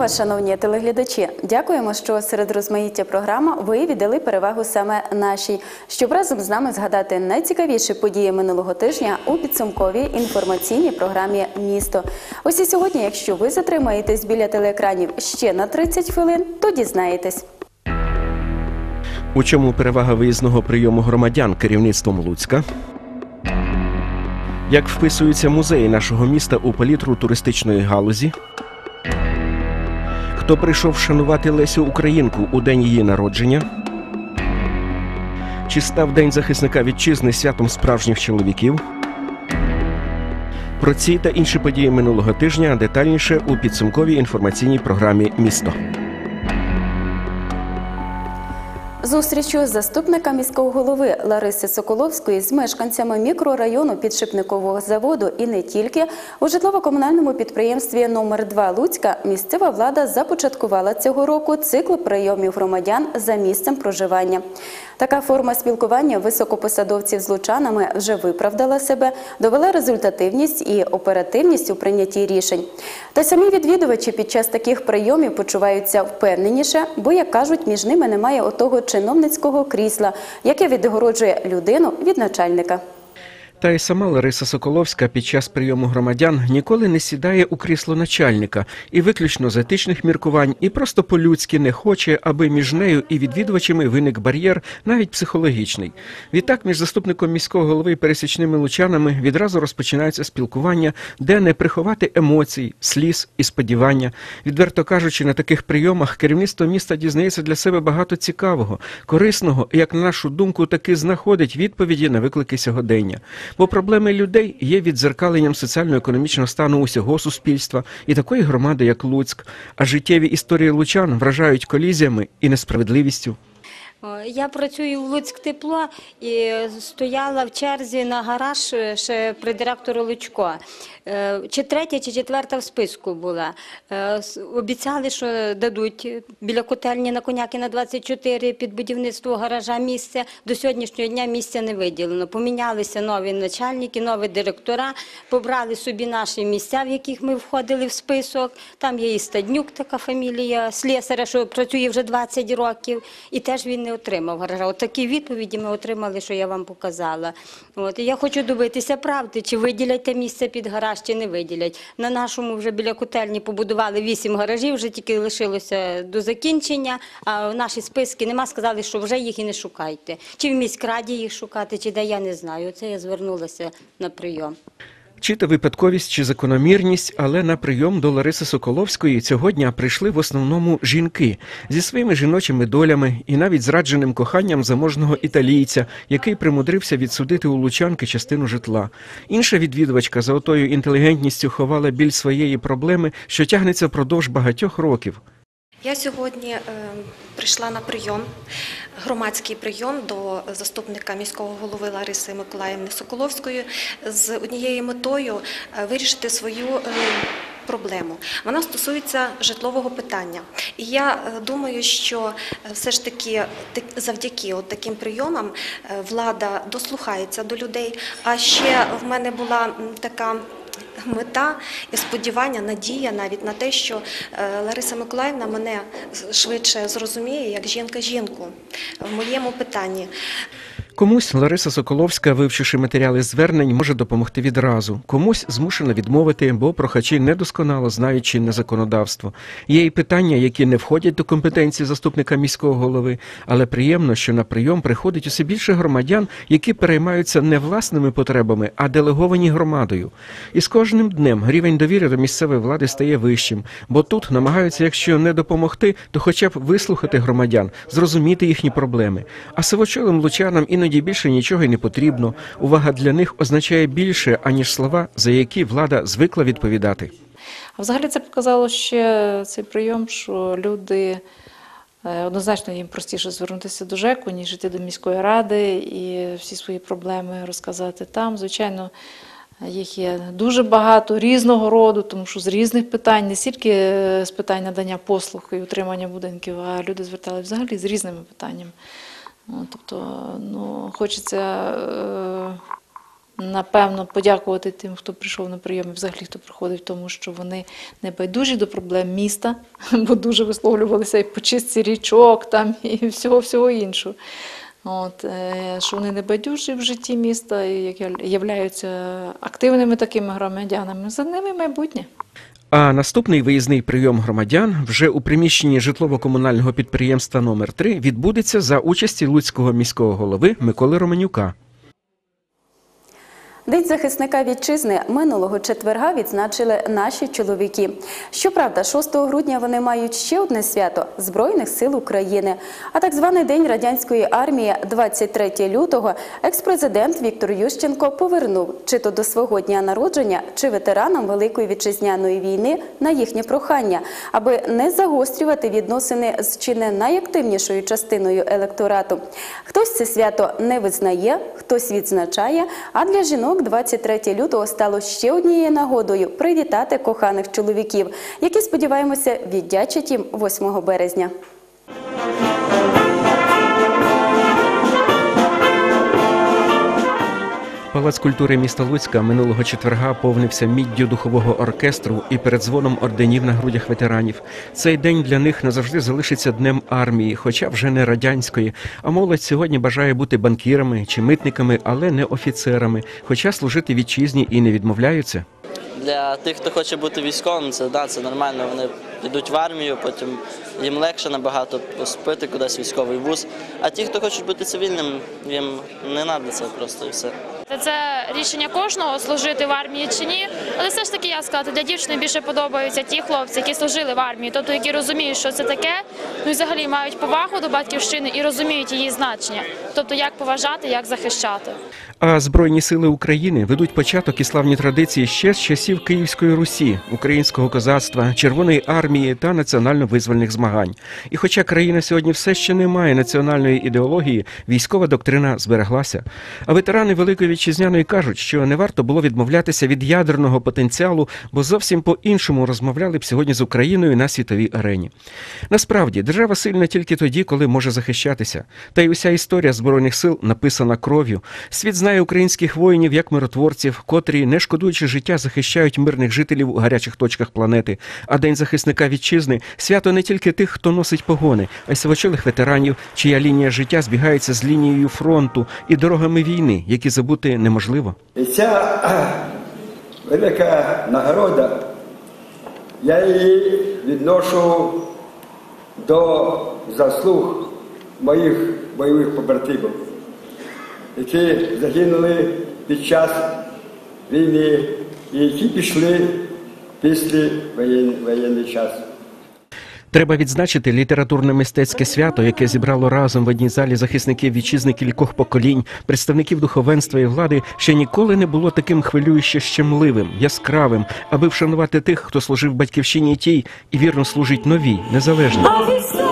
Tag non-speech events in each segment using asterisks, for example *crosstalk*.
Вас, шановні телеглядачі. Дякуємо, що серед розмаїття програм ви віддали перевагу саме нашій, щоб разом з нами згадати найцікавіші події минулого тижня у підсумковій інформаційній програмі Місто. Ось і сьогодні, якщо ви затримаєтесь біля телеекранів ще на 30 хвилин, то дізнаєтесь. У чому перевага виїзного прийому громадян керівництвом Луцька? Як вписуються музеї нашого міста у палітру туристичної галузі? Хто прийшов вшанувати Лесю Українку у день її народження? Чи став День захисника вітчизни святом справжніх чоловіків? Про ці та інші події минулого тижня детальніше у підсумковій інформаційній програмі Місто. Зустрічю заступника міського голови Лариси Соколовської з мешканцями мікрорайону підшипникового заводу і не тільки у житлово-комунальному підприємстві номер 2 Луцька місцева влада започаткувала цього року цикл прийомів громадян за місцем проживання. Така форма спілкування високопосадовців з лучанами вже виправдала себе, довела результативність і оперативність у прийнятті рішень. Та самі відвідувачі під час таких прийомів почуваються впевненіше, бо, як кажуть, між ними немає отого чиновницького крісла, яке відгороджує людину від начальника. Та й сама Лариса Соколовська під час прийому громадян ніколи не сідає у крісло начальника і виключно з етичних міркувань, і просто по-людськи не хоче, аби між нею і відвідувачами виник бар'єр, навіть психологічний. Відтак, між заступником міського голови і пересічними лучанами відразу розпочинається спілкування, де не приховати емоцій, сліз і сподівання. Відверто кажучи, на таких прийомах керівництво міста дізнається для себе багато цікавого, корисного, і, як на нашу думку, таки знаходить відповіді на виклики сьогодення. Бо проблеми людей є відзеркаленням соціально-економічного стану усього суспільства і такої громади, як Луцьк. А життєві історії лучан вражають колізіями і несправедливістю. О, Я працюю в Луцьк тепло і стояла в черзі на гараж е, ще при директору Лучко. Е, Чи третя, чи четверта в списку була. Е, Обіцяли, що дадуть біля котельні на коняки на 24 під будівництво гаража місце. До сьогоднішнього дня місця не виділено. Помінялися нові начальники, нові директора, побрали собі наші місця, в яких ми входили в список. Там є і Стаднюк, така фамілія, слесаря, що працює вже 20 років, і теж він не отримав гаража. От такі відповіді ми отримали, що я вам показала. От, і я хочу добитися правди, чи виділять те місце під гараж, чи не виділять. На нашому вже біля котельні побудували 8 гаражів, вже тільки лишилося до закінчення, а наші списки нема, сказали, що вже їх і не шукайте. Чи в міськраді їх шукати, чи де, я не знаю. Це я звернулася на прийом. Чи то випадковість, чи закономірність, але на прийом до Лариси Соколовської цього дня прийшли в основному жінки зі своїми жіночими долями і навіть зрадженим коханням заможного італійця, який примудрився відсудити у лучанки частину житла. Інша відвідувачка за отою інтелігентністю ховала біль своєї проблеми, що тягнеться впродовж багатьох років. Я сьогодні е, прийшла на прийом, громадський прийом до заступника міського голови Лариси Миколаївни Соколовської з однією метою е, вирішити свою е, проблему. Вона стосується житлового питання. І я думаю, що все ж таки завдяки от таким прийомам влада дослухається до людей. А ще в мене була така мета і сподівання, надія навіть на те, що е, Лариса Миколаївна мене швидше зрозуміє як жінка жінку в моєму питанні. Комусь Лариса Соколовська, вивчивши матеріали звернень, може допомогти відразу. Комусь змушена відмовити, бо прохачі недосконало знають чинне законодавство. Є і питання, які не входять до компетенції заступника міського голови, але приємно, що на прийом приходить усе більше громадян, які переймаються не власними потребами, а делеговані громадою. І з кожним днем рівень довіри до місцевої влади стає вищим, бо тут намагаються, якщо не допомогти, то хоча б вислухати громадян, зрозуміти їхні проблеми. А сивочолим лучанам іноді більше нічого й не потрібно. Увага для них означає більше, аніж слова, за які влада звикла відповідати. А взагалі це показало ще цей прийом, що люди е, однозначно їм простіше звернутися до ЖЕКу, ніж йти до міської ради і всі свої проблеми розказати там. Звичайно, їх є дуже багато різного роду, тому що з різних питань, не стільки е, з питань надання послуг і утримання будинків, а люди звертали взагалі з різними питаннями. Тобто, ну, хочеться. е, напевно, подякувати тим, хто прийшов на прийом і взагалі хто приходить, тому що вони не байдужі до проблем міста, *laughs* бо дуже висловлювалися і по чистці річок там, і всього-всього іншого. От, е, що вони не байдужі в житті міста і являються активними такими громадянами. За ними майбутнє. А наступний виїзний прийом громадян вже у приміщенні житлово-комунального підприємства номер 3 відбудеться за участі луцького міського голови Миколи Романюка. День захисника вітчизни минулого четверга відзначили наші чоловіки. Щоправда, 6 грудня вони мають ще одне свято Збройних сил України. А так званий День радянської армії, 23 лютого, екс-президент Віктор Ющенко повернув чи то до свого дня народження, чи ветеранам Великої вітчизняної війни на їхнє прохання, аби не загострювати відносини з чи не найактивнішою частиною електорату. Хтось це свято не визнає, хтось відзначає. А для жінок 23 лютого стало ще однією нагодою привітати коханих чоловіків, які сподіваємося віддячать їм 8 березня. Палац культури міста Луцька минулого четверга повнився міддю духового оркестру і передзвоном орденів на грудях ветеранів. Цей день для них назавжди залишиться днем армії, хоча вже не радянської. А молодь сьогодні бажає бути банкірами чи митниками, але не офіцерами, хоча служити вітчизні і не відмовляються. Для тих, хто хоче бути військовим, це, да, це нормально. Вони йдуть в армію, потім їм легше набагато поступити кудись військовий вуз. А ті, хто хочуть бути цивільним, їм не треба це просто і все. Це рішення кожного служити в армії чи ні. Але все ж таки я сказати, для дівчини більше подобаються ті хлопці, які служили в армії, тобто які розуміють, що це таке, ну і взагалі мають повагу до батьківщини і розуміють її значення. Тобто як поважати, як захищати. А Збройні сили України ведуть початок і славні традиції ще з часів Київської Русі, українського козацтва, Червоної армії та національно-визвольних змагань. І хоча країна сьогодні все ще не має національної ідеології, військова доктрина збереглася. А ветерани Великої Вітчизняної кажуть, що не варто було відмовлятися від ядерного потенціалу, бо зовсім по-іншому розмовляли б сьогодні з Україною на світовій арені. Насправді, держава сильна тільки тоді, коли може захищатися. Та й уся історія збройних сил написана кров'ю. Світ знає українських воїнів як миротворців, котрі, не шкодуючи життя, захищають мирних жителів у гарячих точках планети. А День захисника вітчизни свято не тільки тих, хто носить погони, а й сивочолих ветеранів, чия лінія життя збігається з лінією фронту і дорогами війни, які забути неможливо. І ця *clears throat* велика нагорода, я її відношу до заслуг моїх бойових побратимів, які загинули під час війни і які пішли після воєн- воєнний час. Треба відзначити літературно-мистецьке свято, яке зібрало разом в одній залі захисників вітчизни кількох поколінь, представників духовенства і влади, ще ніколи не було таким хвилююще щемливим, яскравим, аби вшанувати тих, хто служив батьківщині тій і вірно служить новій, незалежній.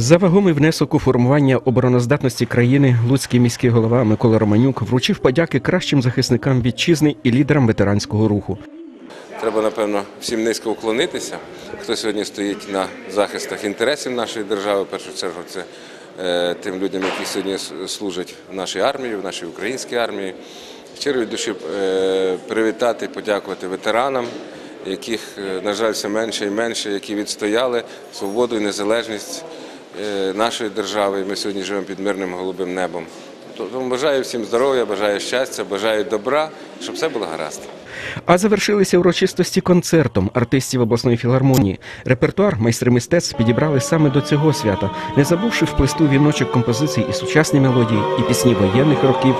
За вагомий внесок у формування обороноздатності країни Луцький міський голова Микола Романюк вручив подяки кращим захисникам вітчизни і лідерам ветеранського руху. Треба, напевно, всім низько уклонитися. Хто сьогодні стоїть на захистах інтересів нашої держави, в першу чергу, це е, тим людям, які сьогодні служать в нашій армії, в нашій українській армії. Щиро від душі е, привітати, подякувати ветеранам, яких, е, на жаль, все менше і менше, які відстояли свободу і незалежність нашої держави. Ми сьогодні живемо під мирним голубим небом. Тому бажаю всім здоров'я, бажаю щастя, бажаю добра, щоб все було гаразд. А завершилися урочистості концертом артистів обласної філармонії. Репертуар майстри мистецтв підібрали саме до цього свята, не забувши вплести віночок композицій і сучасні мелодії, і пісні воєнних років.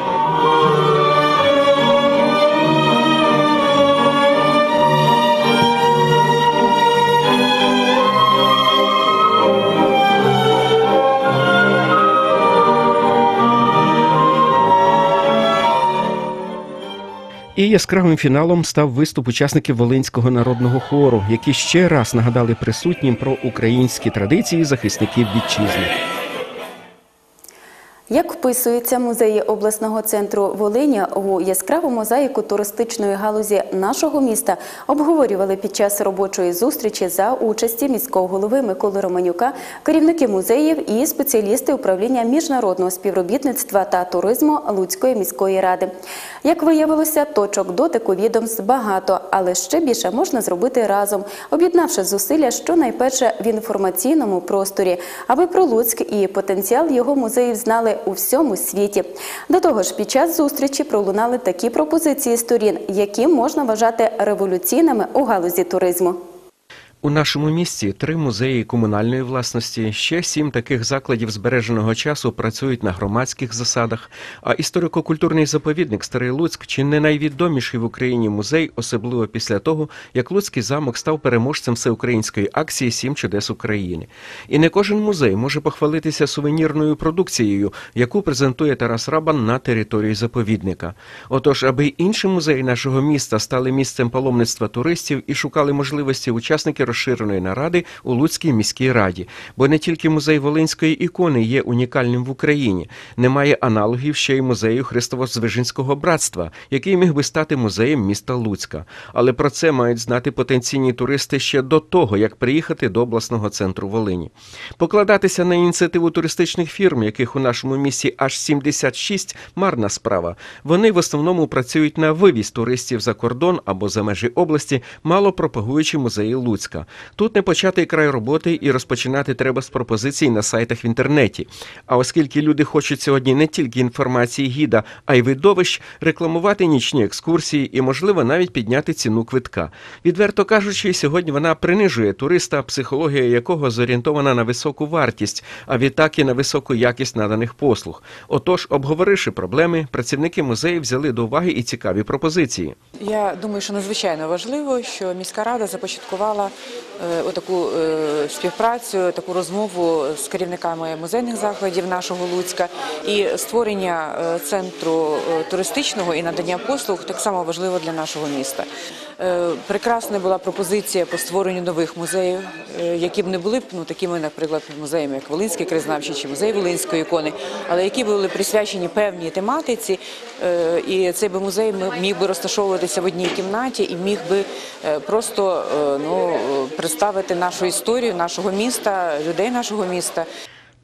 Яскравим фіналом став виступ учасників Волинського народного хору, які ще раз нагадали присутнім про українські традиції захисників вітчизни. Як вписуються музеї обласного центру Волині у яскраву мозаїку туристичної галузі нашого міста, обговорювали під час робочої зустрічі за участі міського голови Миколи Романюка, керівники музеїв і спеціалісти управління міжнародного співробітництва та туризму Луцької міської ради. Як виявилося, точок дотику відомств багато, але ще більше можна зробити разом, об'єднавши зусилля щонайперше в інформаційному просторі, аби про Луцьк і потенціал його музеїв знали у всьому світі. До того ж, під час зустрічі пролунали такі пропозиції сторін, які можна вважати революційними у галузі туризму. У нашому місті три музеї комунальної власності, ще сім таких закладів збереженого часу працюють на громадських засадах. А історико-культурний заповідник Старий Луцьк чи не найвідоміший в Україні музей, особливо після того, як Луцький замок став переможцем всеукраїнської акції Сім чудес України. І не кожен музей може похвалитися сувенірною продукцією, яку презентує Тарас Рабан на території заповідника. Отож, аби інші музеї нашого міста стали місцем паломництва туристів і шукали можливості учасники розширеної наради у Луцькій міській раді. Бо не тільки музей Волинської ікони є унікальним в Україні, немає аналогів ще й музею Христово-Звижинського братства, який міг би стати музеєм міста Луцька. Але про це мають знати потенційні туристи ще до того, як приїхати до обласного центру Волині. Покладатися на ініціативу туристичних фірм, яких у нашому місті аж 76, марна справа. Вони в основному працюють на вивіз туристів за кордон або за межі області, мало пропагуючи музеї Луцька. Тут не початий край роботи і розпочинати треба з пропозицій на сайтах в інтернеті. А оскільки люди хочуть сьогодні не тільки інформації гіда, а й видовищ, рекламувати нічні екскурсії і, можливо, навіть підняти ціну квитка. Відверто кажучи, сьогодні вона принижує туриста, психологія якого зорієнтована на високу вартість, а відтак і на високу якість наданих послуг. Отож, обговоривши проблеми, працівники музею взяли до уваги і цікаві пропозиції. Я думаю, що надзвичайно важливо, що міська рада започаткувала е, отаку е, співпрацю, таку розмову з керівниками музейних закладів нашого Луцька і створення е, центру туристичного і надання послуг так само важливо для нашого міста. Е, Прекрасна була пропозиція по створенню нових музеїв, е, які б не були ну такими, наприклад, музеями, як Волинський краєзнавчий чи музей Волинської ікони, але які були присвячені певній тематиці, е, і цей би музей міг би розташовуватися в одній кімнаті і міг би просто ну, представити нашу історію, нашого міста, людей нашого міста.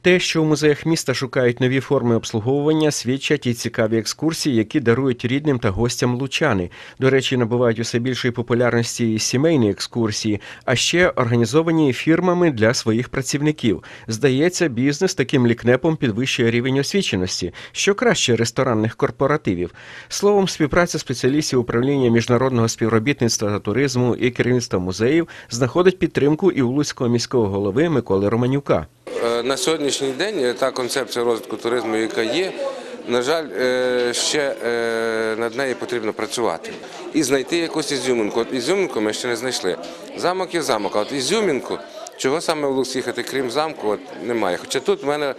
Те, що у музеях міста шукають нові форми обслуговування, свідчать і цікаві екскурсії, які дарують рідним та гостям лучани. До речі, набувають усе більшої популярності і сімейні екскурсії, а ще організовані фірмами для своїх працівників. Здається, бізнес таким лікнепом підвищує рівень освіченості, що краще ресторанних корпоративів. Словом, співпраця спеціалістів управління міжнародного співробітництва та туризму і керівництва музеїв знаходить підтримку і у Луцького міського голови Миколи Романюка. Е, На сьогоднішній день е, та концепція розвитку туризму, яка є, на жаль, е, ще е, над нею потрібно працювати і знайти якусь ізюминку. От ізюминку ми ще не знайшли. Замок є замок, а от ізюминку, чого саме в Лукс їхати, крім замку, от немає. Хоча тут в мене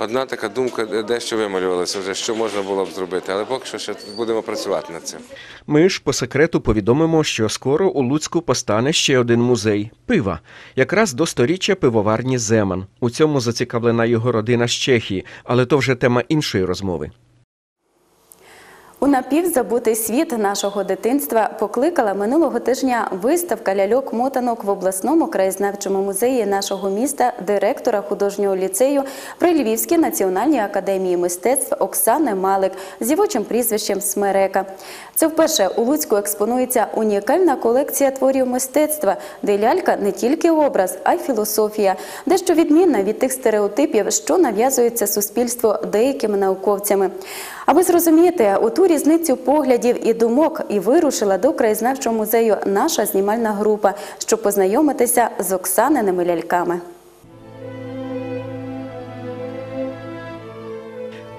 одна така думка дещо вималювалася вже, що можна було б зробити, але поки що ще будемо працювати над цим. Ми ж по секрету повідомимо, що скоро у Луцьку постане ще один музей пива, якраз до сторіччя пивоварні Земан. У цьому зацікавлена його родина з Чехії, але то вже тема іншої розмови. У напівзабутий світ нашого дитинства покликала минулого тижня виставка ляльок-мотанок в обласному краєзнавчому музеї нашого міста директора художнього ліцею при Львівській національній академії мистецтв Оксани Малик з дівочим прізвищем Смерека. Це вперше у Луцьку експонується унікальна колекція творів мистецтва, де лялька не тільки образ, а й філософія, дещо відмінна від тих стереотипів, що нав'язується суспільству деякими науковцями. Аби зрозуміти оту різницю поглядів і думок, і вирушила до краєзнавчого музею наша знімальна група, щоб познайомитися з Оксаниними ляльками.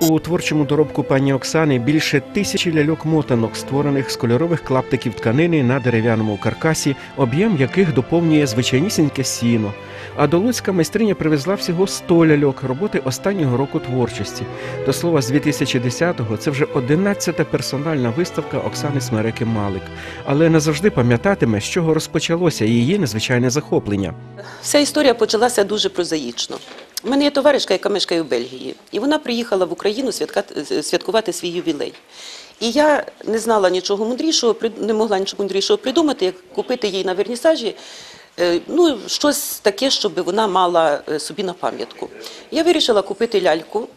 У творчому доробку пані Оксани більше тисячі ляльок-мотанок, створених з кольорових клаптиків тканини на дерев'яному каркасі, об'єм яких доповнює звичайнісіньке сіно. А до Луцька майстриня привезла всього 100 ляльок роботи останнього року творчості. До слова, з 2010-го це вже 11-та персональна виставка Оксани Смереки Малик. Але не завжди пам'ятатиме, з чого розпочалося її незвичайне захоплення. Вся історія почалася дуже прозаїчно. У мене є товаришка, яка мешкає в Бельгії, і вона приїхала в Україну святкувати свій ювілей. І я не знала нічого мудрішого, не могла нічого мудрішого придумати, як купити їй на вернісажі е, ну, щось таке, щоб вона мала е, собі на пам'ятку. Я вирішила купити ляльку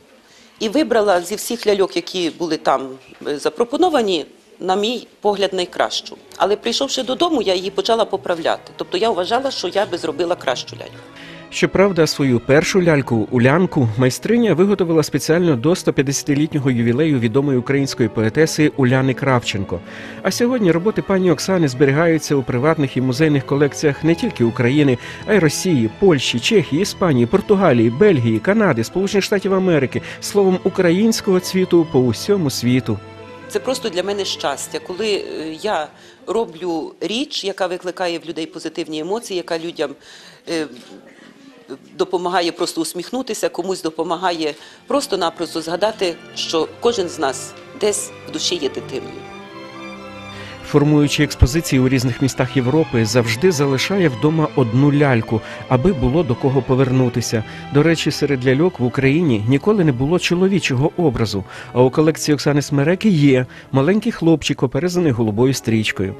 і вибрала зі всіх ляльок, які були там е, запропоновані, на мій погляд, найкращу. Але прийшовши додому, я її почала поправляти. Тобто я вважала, що я би зробила кращу ляльку. Щоправда, свою першу ляльку улянку майстриня виготовила спеціально до 150-літнього ювілею відомої української поетеси Уляни Кравченко. А сьогодні роботи пані Оксани зберігаються у приватних і музейних колекціях не тільки України, а й Росії, Польщі, Чехії, Іспанії, Португалії, Бельгії, Канади, Сполучених Штатів Америки, словом українського цвіту по усьому світу. Це просто для мене щастя, коли е, я роблю річ, яка викликає в людей позитивні емоції, яка людям е, допомагає просто усміхнутися, комусь допомагає просто-напросто згадати, що кожен з нас десь в душі є дитиною. Формуючи експозиції у різних містах Європи, завжди залишає вдома одну ляльку, аби було до кого повернутися. До речі, серед ляльок в Україні ніколи не було чоловічого образу. А у колекції Оксани Смереки є маленький хлопчик, оперезаний голубою стрічкою.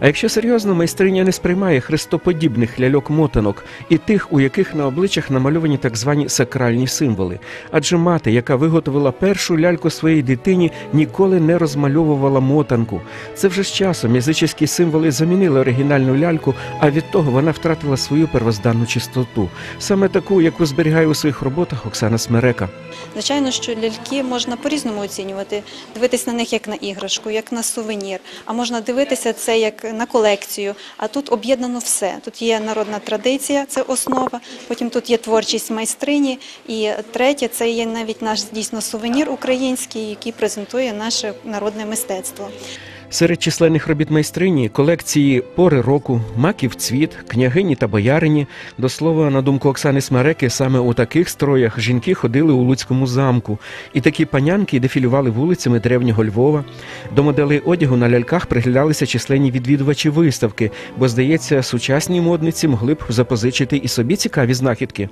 А якщо серйозно, майстриня не сприймає хрестоподібних ляльок-мотанок і тих, у яких на обличчях намальовані так звані сакральні символи. Адже мати, яка виготовила першу ляльку своїй дитині, ніколи не розмальовувала мотанку. Це вже з часом язичівські символи замінили оригінальну ляльку, а від того вона втратила свою первозданну чистоту, саме таку, яку зберігає у своїх роботах Оксана Смерека. Звичайно, що ляльки можна по-різному оцінювати, дивитися на них як на іграшку, як на сувенір, а можна дивитися це як на колекцію. А тут об'єднано все. Тут є народна традиція, це основа. Потім тут є творчість майстрині. І третє, це є навіть наш дійсно сувенір український, який презентує наше народне мистецтво. Серед численних робіт майстрині колекції пори року, маків цвіт, княгині та боярині. До слова, на думку Оксани Смереки, саме у таких строях жінки ходили у Луцькому замку, і такі панянки дефілювали вулицями древнього Львова. До моделей одягу на ляльках приглядалися численні відвідувачі виставки, бо, здається, сучасні модниці могли б запозичити і собі цікаві знахідки.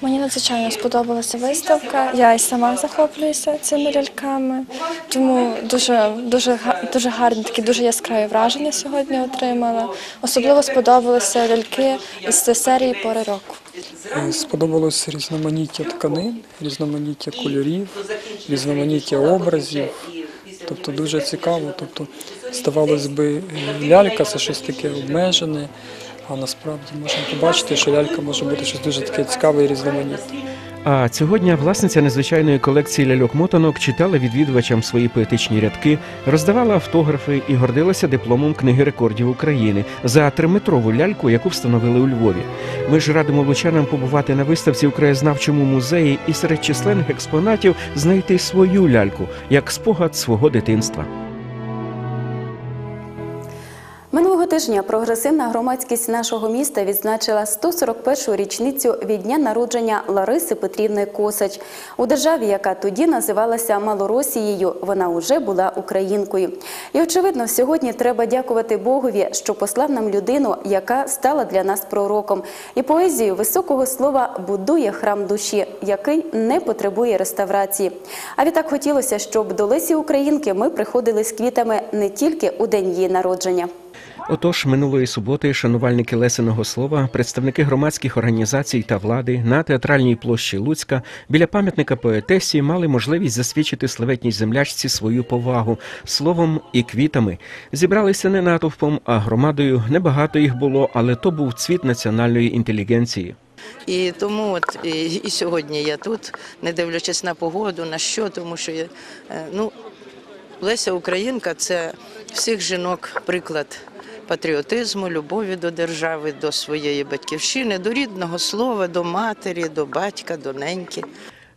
Мені надзвичайно сподобалася виставка. Я й сама захоплююся цими ляльками, тому дуже, дуже, дуже гарні, такі дуже яскраві враження сьогодні отримала. Особливо сподобалися ляльки із серії пори року. Е, Сподобалось різноманіття тканин, різноманіття кольорів, різноманіття образів. Тобто дуже цікаво. Тобто, здавалось би, е, лялька це щось таке обмежене, а насправді можна побачити, що лялька може бути щось дуже таке цікаве і різноманітне. А цього дня власниця незвичайної колекції ляльок-мотанок читала відвідувачам свої поетичні рядки, роздавала автографи і гордилася дипломом книги рекордів України за триметрову ляльку, яку встановили у Львові. Ми ж радимо лучанам побувати на виставці у краєзнавчому музеї і серед численних експонатів знайти свою ляльку як спогад свого дитинства. Тижня прогресивна громадськість нашого міста відзначила 141-ю річницю від дня народження Лариси Петрівни Косач. У державі, яка тоді називалася Малоросією, вона уже була українкою. І очевидно, сьогодні треба дякувати Богові, що послав нам людину, яка стала для нас пророком. І поезію високого слова будує храм душі, який не потребує реставрації. А відтак хотілося, щоб до Лесі Українки ми приходили з квітами не тільки у день її народження. Отож, минулої суботи шанувальники Лесиного слова, представники громадських організацій та влади на театральній площі Луцька біля пам'ятника поетесі мали можливість засвідчити славетній землячці свою повагу словом і квітами. Зібралися не натовпом, а громадою. Небагато їх було, але то був цвіт національної інтелігенції. І тому от і, і сьогодні я тут, не дивлячись на погоду, на що, тому що я, е, ну, Леся Українка це всіх жінок приклад патріотизму, любові до держави, до своєї батьківщини, до рідного слова, до матері, до батька, до неньки.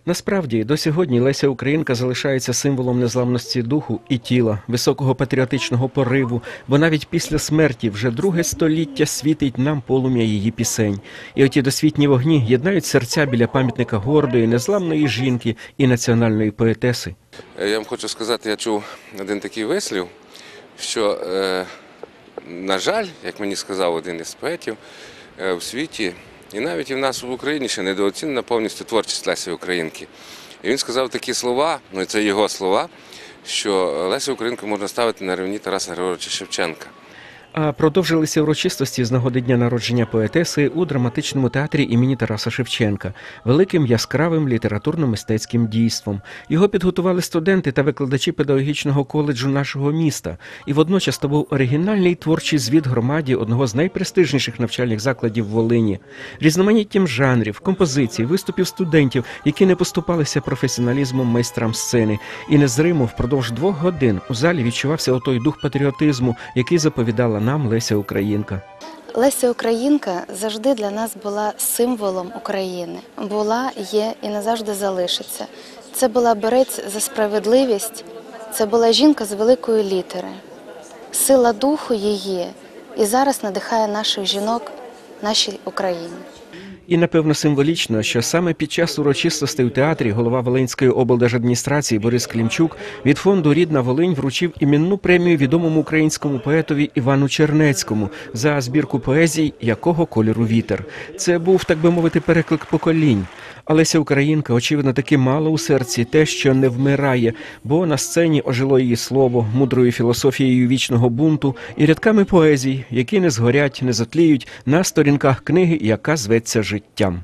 Насправді, до сьогодні Леся Українка залишається символом незламності духу і тіла, високого патріотичного пориву, бо навіть після смерті вже друге століття світить нам полум'я її пісень. І оті досвітні вогні єднають серця біля пам'ятника гордої, незламної жінки і національної поетеси. Е, Я вам хочу сказати, я чув один такий вислів, що, е, на жаль, як мені сказав один із поетів, е, у світі І навіть і в нас в Україні ще недооцінена повністю творчість Лесі Українки. І він сказав такі слова, ну і це його слова, що Лесю Українку можна ставити на рівні Тараса Григоровича Шевченка. А продовжилися урочистості з нагоди дня народження поетеси у драматичному театрі імені Тараса Шевченка, великим яскравим літературно-мистецьким дійством. Його підготували студенти та викладачі педагогічного коледжу нашого міста. І водночас то був оригінальний творчий звіт громаді одного з найпрестижніших навчальних закладів Волині, різноманіттям жанрів, композицій, виступів студентів, які не поступалися професіоналізмом майстрам сцени. І незримо впродовж двох годин у залі відчувався отой дух патріотизму, який заповідала нам Леся Українка. Леся Українка завжди для нас була символом України. Була, є і назавжди залишиться. Це була борець за справедливість, це була жінка з великої літери. Сила духу її і зараз надихає наших жінок нашій Україні. І напевно символічно, що саме під час урочистостей у театрі голова Волинської облдержадміністрації Борис Клімчук від фонду Рідна Волинь вручив іменну премію відомому українському поетові Івану Чернецькому за збірку поезій Якого кольору вітер. Це був, так би мовити, переклик поколінь. Алеся Українка, очевидно, таки мала у серці те, що не вмирає, бо на сцені ожило її слово мудрою філософією вічного бунту і рядками поезій, які не згорять, не затліють на сторінках книги, яка зветься життям.